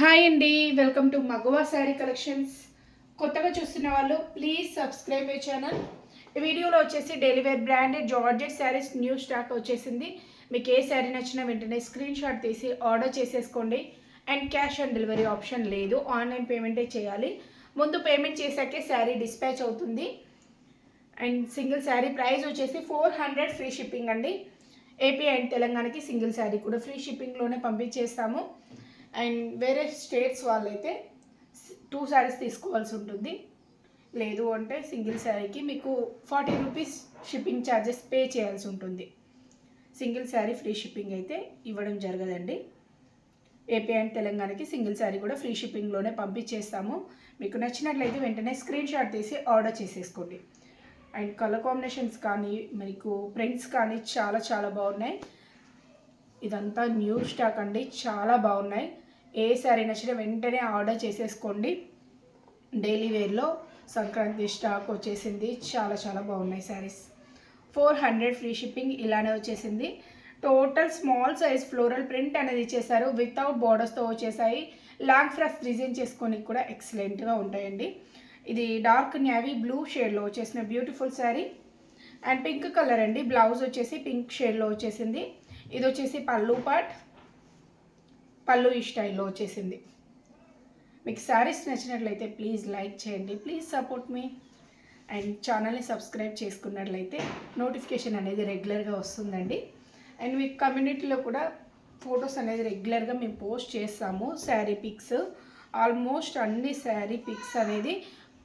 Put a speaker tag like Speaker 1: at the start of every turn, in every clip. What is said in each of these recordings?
Speaker 1: Hi అండి welcome to మగవా sari collections. కొత్తగా చూస్తున్న వాళ్ళు ప్లీజ్ సబ్స్క్రైబ్ మై ఛానల్ వీడియోలో వచ్చేసి delivery branded georgette sarees new stock వచ్చేసింది. మీకు ఏ శారీ నచ్చినా వెంటనే స్క్రీన్ షాట్ తీసి ఆర్డర్ చేసేసుకోండి. And cash on delivery option లేదు ఆన్లైన్ పేమెంటే చేయాలి. ముందు పేమెంట్ చేశాకే శారీ డిస్పాచ్ అవుతుంది. అండ్ సింగిల్ శారీ ప్రైస్ వచ్చేసి ఫోర్ హండ్రెడ్ ఫ్రీ షిప్పింగ్ అండి. ఏపీ అండ్ తెలంగాణకి సింగిల్ శారీ కూడా ఫ్రీ షిప్పింగ్లోనే పంపించేస్తాము. అండ్ వేరే స్టేట్స్ వాళ్ళైతే టూ శారీస్ తీసుకోవాల్సి ఉంటుంది. లేదు అంటే సింగిల్ శారీకి మీకు forty rupees shipping charges pay చేయాల్సి ఉంటుంది. సింగిల్ శారీ ఫ్రీ షిప్పింగ్ అయితే ఇవ్వడం జరగదండి. ఏపీ అండ్ తెలంగాణకి సింగిల్ శారీ కూడా ఫ్రీ షిప్పింగ్లోనే పంపించేస్తాము. మీకు నచ్చినట్లయితే వెంటనే స్క్రీన్ షాట్ తీసి ఆర్డర్ చేసేసుకోండి. అండ్ కలర్ కాంబినేషన్స్ కానీ మీకు ప్రింట్స్ కానీ చాలా చాలా బాగున్నాయి. ఇదంతా న్యూ స్టాక్ అండి. చాలా బాగున్నాయి. ఏ శారీ నచ్చినా వెంటనే ఆర్డర్ చేసేసుకోండి. డైలీ వేర్లో సంక్రాంతి స్టాక్ వచ్చేసింది. చాలా చాలా బాగున్నాయి sarees four hundred free shipping ఇలానే వచ్చేసింది. Total small size floral print అనేది ఇచ్చేసారు వితౌట్ బార్డర్స్తో వచ్చేసాయి. లాంగ్ ఫ్రాక్స్ డిజైన్ చేసుకోనికి కూడా ఎక్సలెంట్గా ఉంటాయండి. ఇది డార్క్ నేవీ బ్లూ షేడ్లో వచ్చేసిన beautiful saree and pink colour అండి. బ్లౌజ్ వచ్చేసి పింక్ షేడ్లో వచ్చేసింది. ఇది వచ్చేసి పళ్ళు పాట్ పళ్ళు ఈ స్టైల్లో వచ్చేసింది. మీకు శారీస్ నచ్చినట్లయితే ప్లీజ్ లైక్ చేయండి ప్లీజ్ సపోర్ట్ మీ. అండ్ ఛానల్ని సబ్స్క్రైబ్ చేసుకున్నట్లయితే నోటిఫికేషన్ అనేది రెగ్యులర్గా వస్తుందండి. అండ్ మీ కమ్యూనిటీలో కూడా ఫొటోస్ అనేది రెగ్యులర్గా మేము పోస్ట్ చేస్తాము శారీ పిక్స్. ఆల్మోస్ట్ అన్ని శారీ పిక్స్ అనేది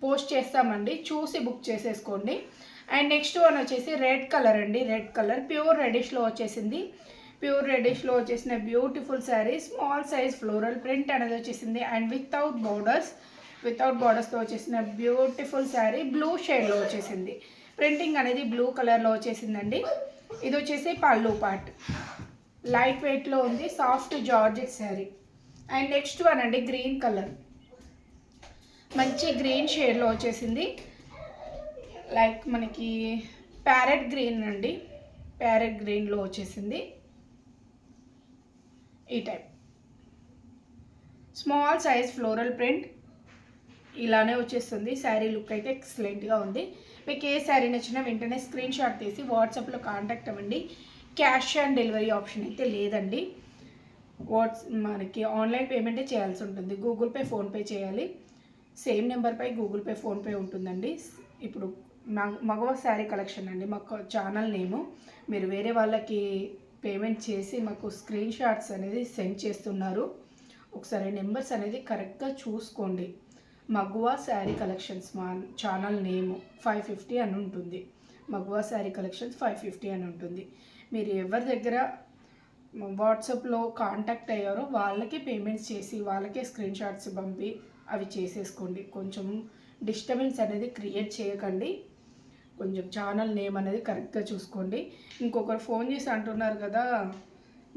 Speaker 1: పోస్ట్ చేస్తామండి. చూసి బుక్ చేసేసుకోండి. అండ్ నెక్స్ట్ వన్ వచ్చేసి రెడ్ కలర్ అండి. రెడ్ కలర్ ప్యూర్ రెడిష్లో వచ్చేసింది. ప్యూర్ రెడిష్లో వచ్చేసిన beautiful sari small size floral print అనేది వచ్చేసింది. అండ్ వితౌట్ బోర్డర్స్ వితౌట్ బార్డర్స్తో వచ్చేసిన బ్యూటిఫుల్ శారీ బ్లూ షేడ్లో వచ్చేసింది. ప్రింటింగ్ అనేది బ్లూ కలర్లో వచ్చేసిందండి. ఇది వచ్చేసి పళ్ళు పార్ట్. లైట్ వెయిట్లో ఉంది soft georgette saree. And next one అండి గ్రీన్ కలర్. మంచి గ్రీన్ షేడ్లో వచ్చేసింది. లైక్ మనకి ప్యారెట్ గ్రీన్ అండి. ప్యారెట్ గ్రీన్లో వచ్చేసింది. ఈ type small size floral print ఇలానే వచ్చేస్తుంది. శారీ లుక్ అయితే ఎక్సలెంట్గా ఉంది. మీకు ఏ శారీ నచ్చినా వెంటనే స్క్రీన్ షాట్ తీసి వాట్సాప్లో కాంటాక్ట్ అవ్వండి. క్యాష్ ఆన్ డెలివరీ ఆప్షన్ అయితే లేదండి. వాట్స్ మనకి ఆన్లైన్ పేమెంటే చేయాల్సి ఉంటుంది. గూగుల్ పే ఫోన్పే చేయాలి. సేమ్ నెంబర్పై గూగుల్ పే ఫోన్పే ఉంటుందండి. ఇప్పుడు మగవ శారీ కలెక్షన్ అండి. మాకు ఛానల్ నేము మీరు వేరే వాళ్ళకి పేమెంట్ చేసి మాకు స్క్రీన్ షాట్స్ అనేది సెండ్ చేస్తున్నారు. ఒకసారి నెంబర్స్ అనేది కరెక్ట్గా చూసుకోండి. మగువా శారీ కలెక్షన్స్ మా ఛానల్ నేమ్ ఫైవ్ ఫిఫ్టీ అని ఉంటుంది. మగువా శారీ కలెక్షన్స్ ఫైవ్ ఫిఫ్టీ అని ఉంటుంది. మీరు ఎవరి దగ్గర వాట్సాప్లో కాంటాక్ట్ అయ్యారో వాళ్ళకే పేమెంట్స్ చేసి వాళ్ళకే స్క్రీన్ షాట్స్ పంపి అవి చేసేసుకోండి. కొంచెం డిస్టర్బెన్స్ అనేది క్రియేట్ చేయకండి. కొంచెం ఛానల్ నేమ్ అనేది కరెక్ట్గా చూసుకోండి. ఇంకొకరు ఫోన్ చేసి అంటున్నారు కదా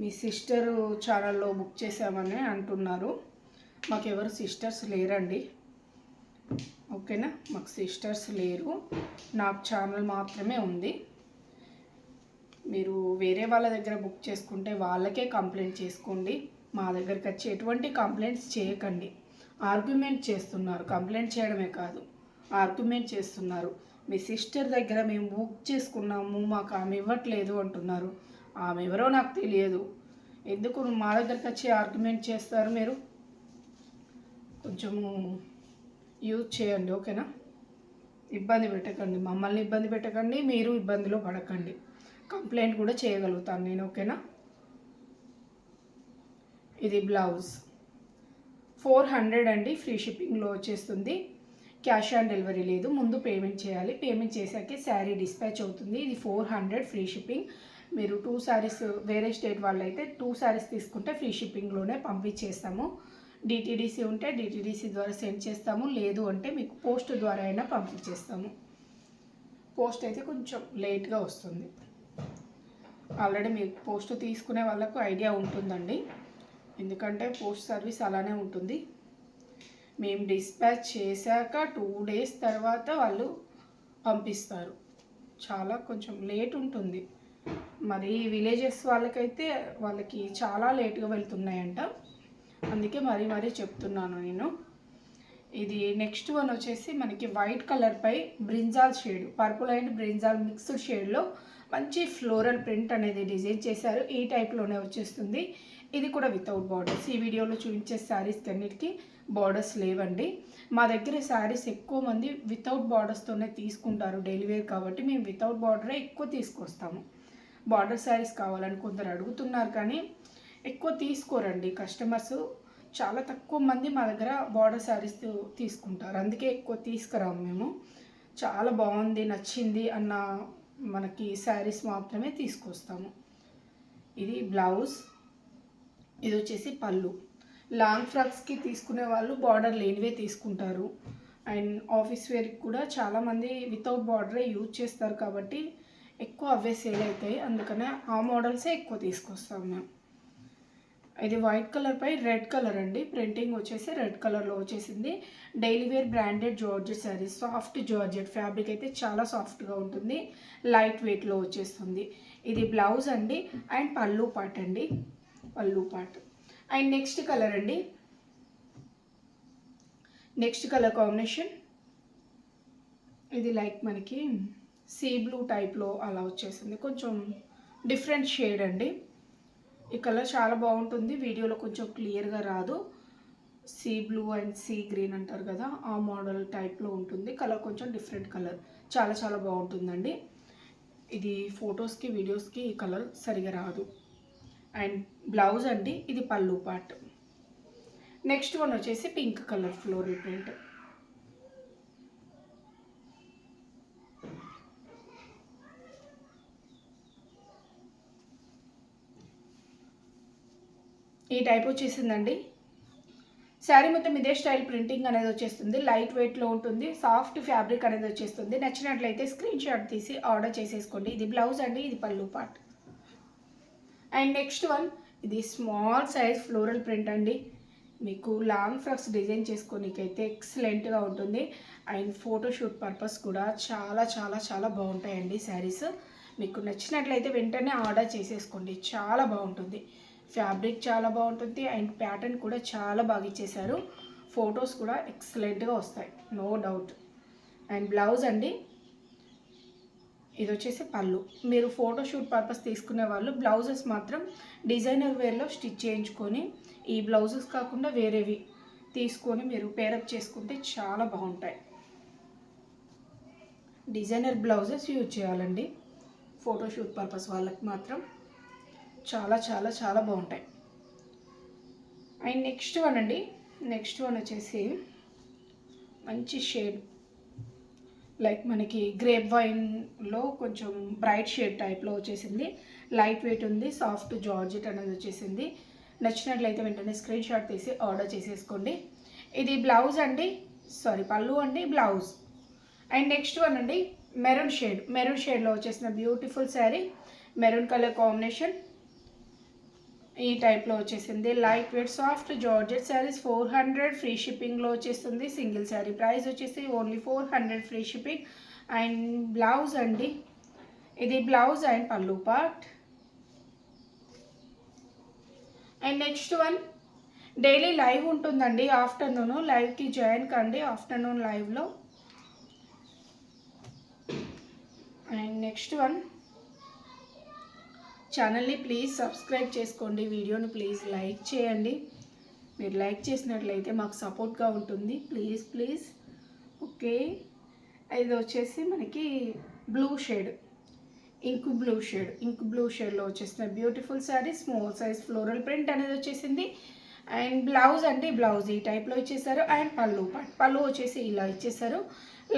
Speaker 1: మీ సిస్టర్ ఛానల్లో బుక్ చేసామని అంటున్నారు. మాకు ఎవరు సిస్టర్స్ లేరండి. ఓకేనా? మాకు సిస్టర్స్ లేరు. నాకు ఛానల్ మాత్రమే ఉంది. మీరు వేరే వాళ్ళ దగ్గర బుక్ చేసుకుంటే వాళ్ళకే కంప్లైంట్ చేసుకోండి. మా దగ్గరికి వచ్చి ఎటువంటి కంప్లైంట్స్ చేయకండి. ఆర్గ్యుమెంట్ చేస్తున్నారు. కంప్లైంట్ చేయడమే కాదు ఆర్గ్యుమెంట్ చేస్తున్నారు. మీ సిస్టర్ దగ్గర మేము బుక్ చేసుకున్నాము మాకు ఆమె ఇవ్వట్లేదు అంటున్నారు. ఆమె ఎవరో నాకు తెలియదు. ఎందుకు మా దగ్గరికి వచ్చి ఆర్గ్యుమెంట్ చేస్తారు మీరు? కొంచెము యూజ్ చేయండి ఓకేనా? ఇబ్బంది పెట్టకండి మమ్మల్ని ఇబ్బంది పెట్టకండి మీరు ఇబ్బందిలో పడకండి. కంప్లైంట్ కూడా చేయగలుగుతాను నేను ఓకేనా? ఇది బ్లౌజ్. ఫోర్ హండ్రెడ్ అండి ఫ్రీ షిప్పింగ్లో వచ్చేస్తుంది. క్యాష్ ఆన్ డెలివరీ లేదు ముందు పేమెంట్ చేయాలి. పేమెంట్ చేశాకే శారీ డిస్పాచ్ అవుతుంది. ఇది ఫోర్ హండ్రెడ్ ఫ్రీ షిప్పింగ్. మీరు టూ శారీస్ వేరే స్టేట్ వాళ్ళు అయితే టూ శారీస్ తీసుకుంటే ఫ్రీ షిప్పింగ్లోనే పంపించేస్తాము. డిటీడీసీ ఉంటే డిటీడీసీ ద్వారా సెండ్ చేస్తాము. లేదు అంటే మీకు పోస్ట్ ద్వారా అయినా పంపించేస్తాము. పోస్ట్ అయితే కొంచెం లేట్గా వస్తుంది. ఆల్రెడీ మీకు పోస్ట్ తీసుకునే వాళ్ళకు ఐడియా ఉంటుందండి. ఎందుకంటే పోస్ట్ సర్వీస్ అలానే ఉంటుంది. మేము డిస్పాచ్ చేశాక టూ డేస్ తర్వాత వాళ్ళు పంపిస్తారు. చాలా కొంచెం లేట్ ఉంటుంది. మరి విలేజెస్ వాళ్ళకైతే వాళ్ళకి చాలా లేట్గా వెళ్తున్నాయంట. అందుకే మరీ మరీ చెప్తున్నాను నేను. ఇది నెక్స్ట్ వన్ వచ్చేసి మనకి white కలర్పై brinjal shade purple and brinjal mixed షేడ్లో మంచి ఫ్లోరల్ ప్రింట్ అనేది డిజైన్ చేశారు. ఈ టైప్లోనే వచ్చేస్తుంది. ఇది కూడా వితౌట్ బార్డర్స్ ఈ వీడియోలో చూపించే శారీస్ అన్నిటికీ బార్డర్స్ లేవండి. మా దగ్గర శారీస్ ఎక్కువ మంది వితౌట్ బార్డర్స్తోనే తీసుకుంటారు డైలీ వేర్ కాబట్టి మేము వితౌట్ బార్డరే ఎక్కువ తీసుకొస్తాము. బార్డర్ శారీస్ కావాలని కొందరు అడుగుతున్నారు కానీ ఎక్కువ తీసుకోరండి కస్టమర్స్ చాలా తక్కువ మంది మా దగ్గర బార్డర్ శారీస్ తీసుకుంటారు. అందుకే ఎక్కువ తీసుకురాము మేము. చాలా బాగుంది నచ్చింది అన్న మనకి శారీస్ మాత్రమే తీసుకొస్తాము. ఇది బ్లౌజ్ ఇది వచ్చేసి పళ్ళు. లాంగ్ ఫ్రాక్స్కి తీసుకునే వాళ్ళు బార్డర్ లేనివే తీసుకుంటారు. అండ్ ఆఫీస్ వేర్కి కూడా చాలామంది వితౌట్ బార్డరే యూజ్ చేస్తారు కాబట్టి ఎక్కువ అవే సేల్ అవుతాయి. అందుకనే ఆ మోడల్సే ఎక్కువ తీసుకొస్తాం మేము. ఇది వైట్ కలర్ పై రెడ్ కలర్ అండి. ప్రింటింగ్ వచ్చేసి రెడ్ కలర్లో వచ్చేసింది. Daily wear branded georgette saree soft georgette fabric అయితే చాలా సాఫ్ట్గా ఉంటుంది. లైట్ వెయిట్లో వచ్చేస్తుంది. ఇది బ్లౌజ్ అండి. అండ్ పళ్ళు పాట్ అండి. Pallu part and next colour అండి. Next colour combination. ఇది లైక్ మనకి సీ బ్లూ టైప్లో అలా వచ్చేసింది. కొంచెం డిఫరెంట్ షేడ్ అండి. ఈ కలర్ చాలా బాగుంటుంది. వీడియోలో కొంచెం క్లియర్గా రాదు. Sea blue and sea green అంటారు కదా ఆ మోడల్ టైప్లో ఉంటుంది. కలర్ కొంచెం డిఫరెంట్ కలర్. చాలా చాలా బాగుంటుందండి. ఇది ఫొటోస్కి వీడియోస్కి ఈ కలర్ సరిగా రాదు. అండ్ బ్లౌజ్ అండి ఇది పళ్ళు పార్ట్ నెక్స్ట్ వన్ వచ్చేసి పింక్ కలర్ ఫ్లోరల్ ప్రింట్. ఈ టైప్ వచ్చేసిందండి. శారీ మొత్తం ఇదే స్టైల్ ప్రింటింగ్ అనేది వచ్చేస్తుంది. లైట్ వెయిట్లో ఉంటుంది సాఫ్ట్ ఫ్యాబ్రిక్ అనేది వచ్చేస్తుంది. నచ్చినట్లయితే స్క్రీన్ షాట్ తీసి ఆర్డర్ చేసేసుకోండి. ఇది బ్లౌజ్ అండి ఇది pallu part and next one ఇది స్మాల్ సైజ్ ఫ్లోరల్ ప్రింట్ అండి. మీకు లాంగ్ ఫ్రాక్స్ డిజైన్ చేసుకోనికైతే ఎక్సలెంట్గా ఉంటుంది. అండ్ ఫోటోషూట్ పర్పస్ కూడా చాలా చాలా చాలా బాగుంటాయండి శారీస్. మీకు నచ్చినట్లయితే వెంటనే ఆర్డర్ చేసేసుకోండి. చాలా బాగుంటుంది. ఫ్యాబ్రిక్ చాలా బాగుంటుంది. అండ్ ప్యాటర్న్ కూడా చాలా బాగా ఇచ్చేసారు ఫొటోస్ కూడా ఎక్సలెంట్గా వస్తాయి. No doubt. అండ్ బ్లౌజ్ అండి. ఇది వచ్చేసి పళ్ళు. మీరు ఫోటోషూట్ పర్పస్ తీసుకునే వాళ్ళు బ్లౌజెస్ మాత్రం డిజైనర్ వేర్లో స్టిచ్ చేయించుకొని ఈ బ్లౌజెస్ కాకుండా వేరేవి తీసుకొని మీరు పేరప్ చేసుకుంటే చాలా బాగుంటాయి. డిజైనర్ బ్లౌజెస్ యూజ్ చేయాలండి. ఫోటోషూట్ పర్పస్ వాళ్ళకి మాత్రం చాలా చాలా చాలా బాగుంటాయి. అండ్ నెక్స్ట్ వన్ అండి. నెక్స్ట్ వన్ వచ్చేసి మంచి షేడ్ లైక్ మనకి గ్రేప్ వైన్లో కొంచెం బ్రైట్ షేడ్ టైప్లో వచ్చేసింది. లైట్ వెయిట్ ఉంది సాఫ్ట్ జార్జెట్ అనేది వచ్చేసింది. నచ్చినట్లయితే వెంటనే స్క్రీన్ షాట్ తీసి ఆర్డర్ చేసేసుకోండి. ఇది బ్లౌజ్ అండి సారీ పళ్ళు అండి బ్లౌజ్ అండ్ నెక్స్ట్ వన్ అండి మెరూన్ షేడ్ మెరూన్ షేడ్లో వచ్చేసిన beautiful saree maroon colour combination ఈ టైప్లో వచ్చేసింది. Light weight soft georgette sarees four hundred free షిప్పింగ్లో వచ్చేస్తుంది సింగిల్ శారీ ప్రైస్ వచ్చేసి only four hundred free shipping. And blouse అండి. ఇది blouse and pallu part. And next one. Daily live ఉంటుందండి afternoon. లైవ్కి జాయిన్ కండి ఆఫ్టర్నూన్ లైవ్లో. And next one. ఛానల్ని ప్లీజ్ సబ్స్క్రైబ్ చేసుకోండి. వీడియోని ప్లీజ్ లైక్ చేయండి. మీరు లైక్ చేసినట్లయితే మాకు సపోర్ట్గా ఉంటుంది. Please please. ఓకే. ఇది వచ్చేసి మనకి blue shade. Ink blue shade. Ink blue షేడ్లో వచ్చేసిన beautiful saree small size floral print అనేది వచ్చేసింది. అండ్ బ్లౌజ్ అంటే బ్లౌజ్ ఈ టైప్లో ఇచ్చేసారు. అండ్ పళ్ళు. పళ్ళు వచ్చేసి ఇలా ఇచ్చేసారు.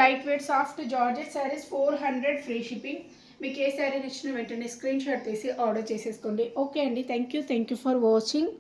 Speaker 1: Light weight soft georgette sarees four hundred free shipping. మీకు ఏ శారీ నచ్చిన వెంటనే స్క్రీన్ షాట్ తీసి ఆర్డర్ చేసేసుకోండి. ఓకే అండి. Thank you thank you for watching.